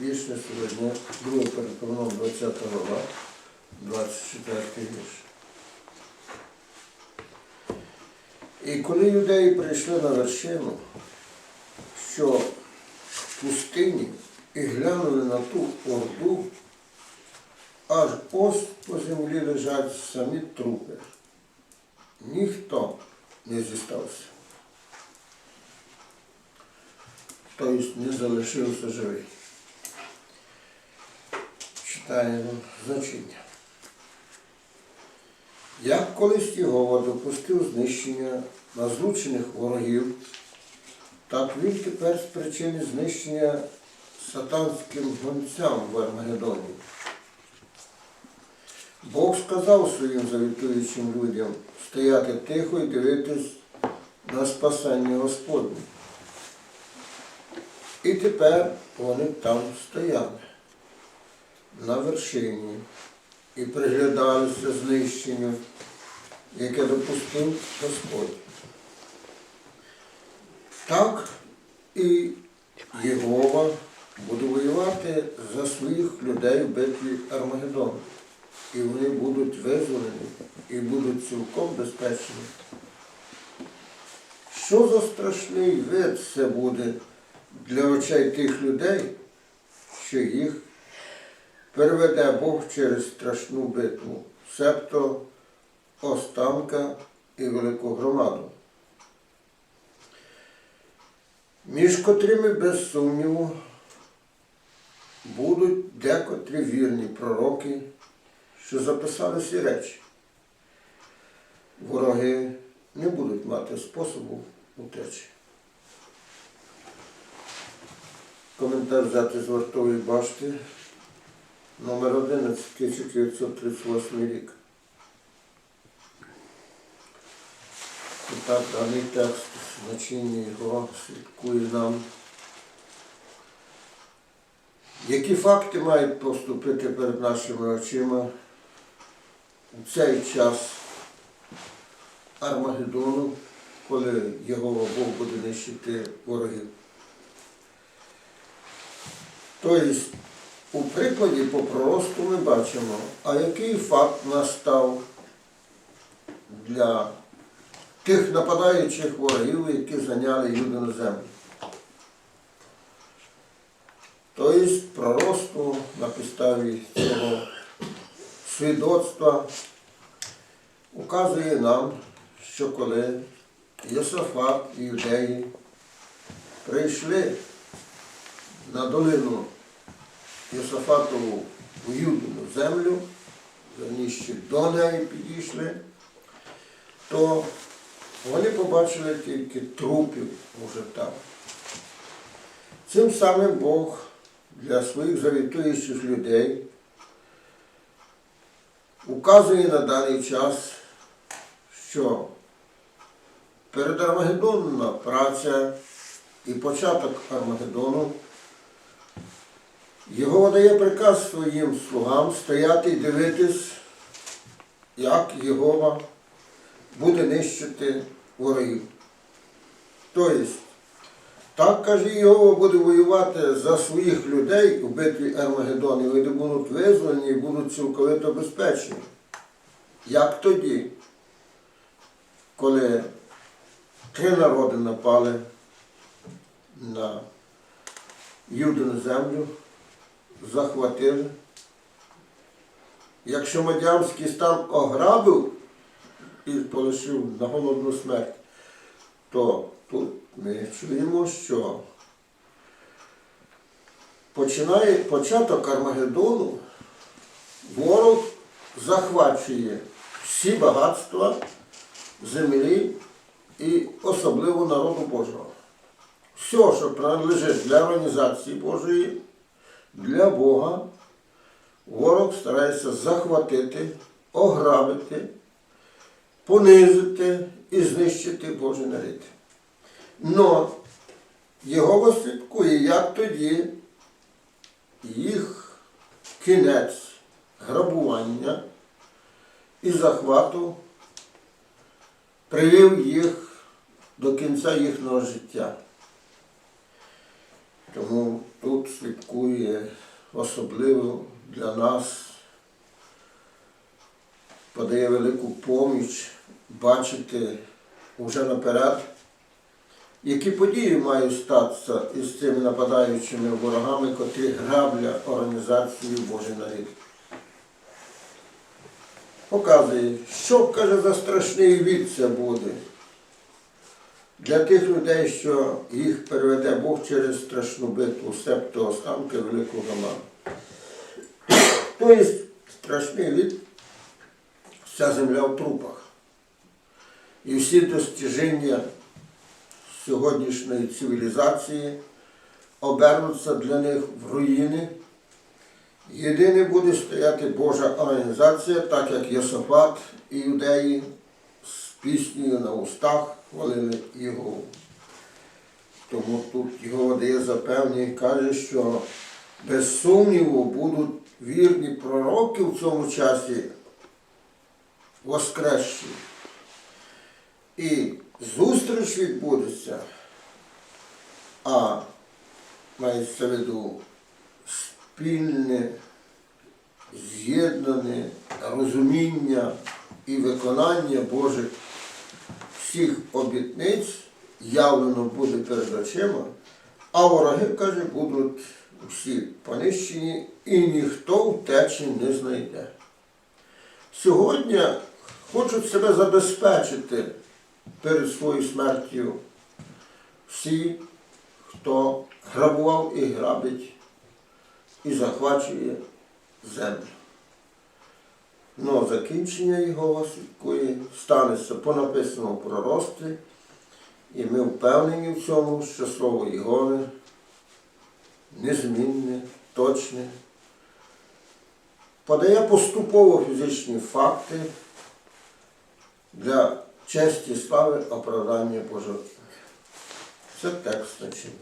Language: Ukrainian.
Вічне сьогодні, друге переконом 20 глава, 24 вірш. І коли юдеї прийшли на вершину, що в пустині, і глянули на ту орду, аж ось по землі лежать самі трупи. Ніхто не зістався. Тобто не залишився живий. Читаємо значення. Як колись Єгова допустив знищення назлучених ворогів, так він тепер спричинить знищення сатанським гонцям в Армагедоні. Бог сказав своїм завітуючим людям стояти тихо і дивитись на спасання Господнє. І тепер вони там стояли на вершині і приглядалися знищенню, яке допустив Господь. Так і Єгова буде воювати за своїх людей в битві Армагеддону. І вони будуть визволені і будуть цілком безпечні. Що за страшний вид це буде для очей тих людей, що їх переведе Бог через страшну битву, себто останка і велику громаду, між котрими, без сумніву, будуть декотрі вірні пророки, що записали ці речі. Вороги не будуть мати способу утечі. Коментар взяти з вартової башти. Номер 11, 1938 рік. І так, даний текст, значення його слідкує нам. Які факти мають поступити перед нашими очима у цей час Армагеддону, коли його Бог буде нищити ворогів? Тобто, у прикладі по проросту ми бачимо, а який факт настав для тих нападаючих ворогів, які зайняли Юдину землю. Тобто проросту на підставі цього свідоцтва указує нам, що коли Йосафат і юдеї прийшли на долину Йосафатову у Юдину землю, верніше до неї підійшли, то вони побачили тільки трупів уже там. Цим самим Бог для своїх завітуючих людей указує на даний час, що перед Армагеддонна праця і початок Армагеддону його дає приказ своїм слугам стояти і дивитись, як Єгова буде нищити ворогів. Тобто, так каже Єгова буде воювати за своїх людей у битві Армагеддон, і вони будуть визволені і будуть цілковито безпечні. Як тоді, коли три народи напали на Юдину землю, захватили. Якщо Мадянський стан ограбив і полишив на голодну смерть, то тут ми чуємо, що починає початок Армагеддону, ворог захвачує всі багатства землі і особливо народу Божого. Все, що принадлежить для організації Божої, для Бога, ворог старається захватити, ограбити, понизити і знищити Божий народ. Но його слідкує, як тоді їх кінець грабування і захвату привів їх до кінця їхнього життя. Тому тут слідкує особливо для нас, подає велику поміч бачити уже наперед, які події мають статися із цими нападаючими ворогами, котрі граблять організацію Божий нарід. Показує, що каже за страшний від це буде для тих людей, що їх переведе Бог через страшну битву, септо останки великого гаману. Тобто страшний від вся земля в трупах. І всі достіження сьогоднішньої цивілізації обернуться для них в руїни. Єдине буде стояти Божа організація, так як Йосафат і юдеї піснею на устах хвалили його. Тому тут його дає запевнення і каже, що без сумніву будуть вірні пророки в цьому часі воскресші. І зустріч відбудеться, а мається в виду спільне, з'єднане розуміння і виконання Божих всіх обітниць явлено буде перед очима, а вороги, каже, будуть всі понищені і ніхто втечі не знайде. Сьогодні хочуть себе забезпечити перед своєю смертю всі, хто грабував і грабить і захвачує землю. Но закінчення його слідкує, станеться по написаному пророцтві, і ми впевнені в цьому, що слово Єгови незмінне, точне, подає поступово фізичні факти для честі слави оправдання Божого. Це текст значення.